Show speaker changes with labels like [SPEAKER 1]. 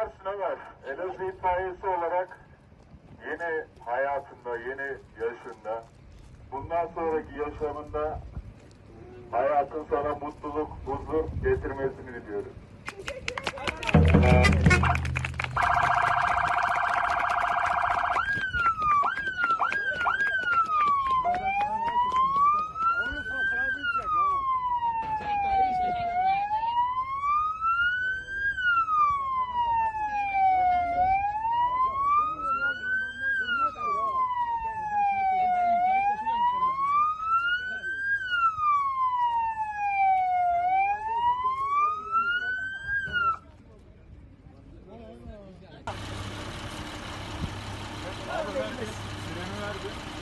[SPEAKER 1] var şuna var. Elazığ itfaiyesi olarak yeni hayatında, yeni yaşında, bundan sonraki yaşamında hayatın sana mutluluk, huzur getirmesini diliyoruz. Süremi verdi.